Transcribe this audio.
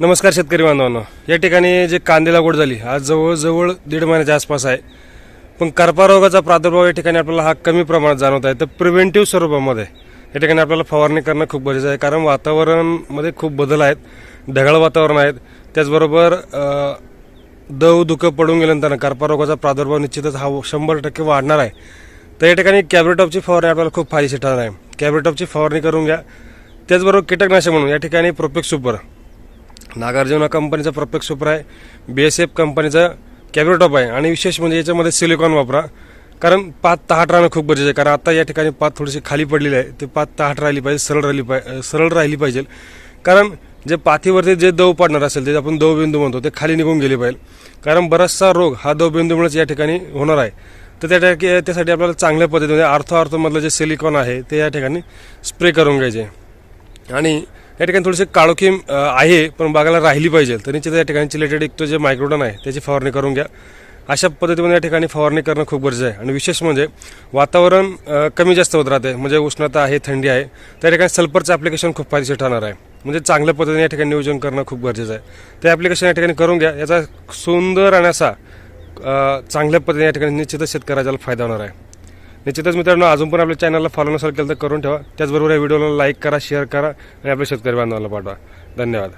नमस्कार शेतकरी बांधवांनो. या ठिकाणी जे कांदे लागवड झाली आज जवळजवळ दीड महिन्याच्या आसपास आहे. पण करपा रोगाचा प्रादुर्भाव या ठिकाणी आपल्याला हा कमी प्रमाणात जाणवत आहे. तर प्रिव्हेंटिव्ह स्वरूपामध्ये या ठिकाणी आपल्याला फवारणी करणं खूप गरजेचं आहे. कारण वातावरणमध्ये खूप बदल आहेत ढगाळ वातावरण आहेत. त्याचबरोबर दव धुकं पडून गेल्यानंतर करपा रोगाचा प्रादुर्भाव निश्चितच हा शंभर टक्के वाढणार आहे. तर या ठिकाणी कॅब्रेटॉपची फवारणी आपल्याला खूप फायदेशीर ठरणार आहे. कॅब्रेटॉपची फवारणी करून घ्या. त्याचबरोबर कीटकनाशक म्हणून या ठिकाणी प्रोपेक्स सुपर नागार्जुना कंपनीचा प्रॉपेक्ट सुपर आहे. बी एस एफ कंपनीचा कॅबिटॉप आहे. आणि विशेष म्हणजे याच्यामध्ये सिलिकॉन वापरा. कारण पात तहाट राहणं खूप गरजेचं आहे. कारण आता या ठिकाणी पात थोडीशी खाली पडलेली आहे. ते पात तहाट राहिली पाहिजे सरळ राहिली पाहिजे सरळ राहिली पाहिजे. कारण जे पाथीवरती जे दव पाडणार असेल ते आपण दवबिंदू म्हणतो ते खाली निघून गेले पाहिजे. कारण बराचसा रोग हा दवबिंदूमुळेच या ठिकाणी होणार आहे. तर त्या ठिकाणी त्यासाठी आपल्याला चांगल्या पद्धतीने आर्थो जे सिलिकॉन आहे ते या ठिकाणी स्प्रे करून घ्यायचे. आणि या ठिकाणी थोडीशी काळोखीम आहे पण बागाला राहिली पाहिजे. तर निश्चित या ठिकाणी चिलेटेड एक तो जे मायक्रोडन आहे त्याची फवारणी करून घ्या. अशा पद्धतीमध्ये या ठिकाणी फवारणी करणं खूप गरजेचं आहे. आणि विशेष म्हणजे वातावरण कमी जास्त होत राहते. म्हणजे उष्णता आहे थंडी आहे. त्या ठिकाणी सल्फरचं ॲप्लिकेशन खूप फायदेशीर ठरणार आहे. म्हणजे चांगल्या पद्धतीने या ठिकाणी नियोजन करणं खूप गरजेचं आहे. ते ॲप्लिकेशन या ठिकाणी करून घ्या. याचा सुंदर आणि असा चांगल्या पद्धतीने या ठिकाणी निश्चितच शेतकऱ्याला फायदा होणार आहे. निश्चितच मित्रांनो अजून पण आपल्या चॅनलला फॉलो नसेल केलं तर करून ठेवा. त्याचबरोबर या व्हिडिओला लाईक करा शेअर करा आणि आपल्या शेतकरी बांधवांना पाठवा. धन्यवाद.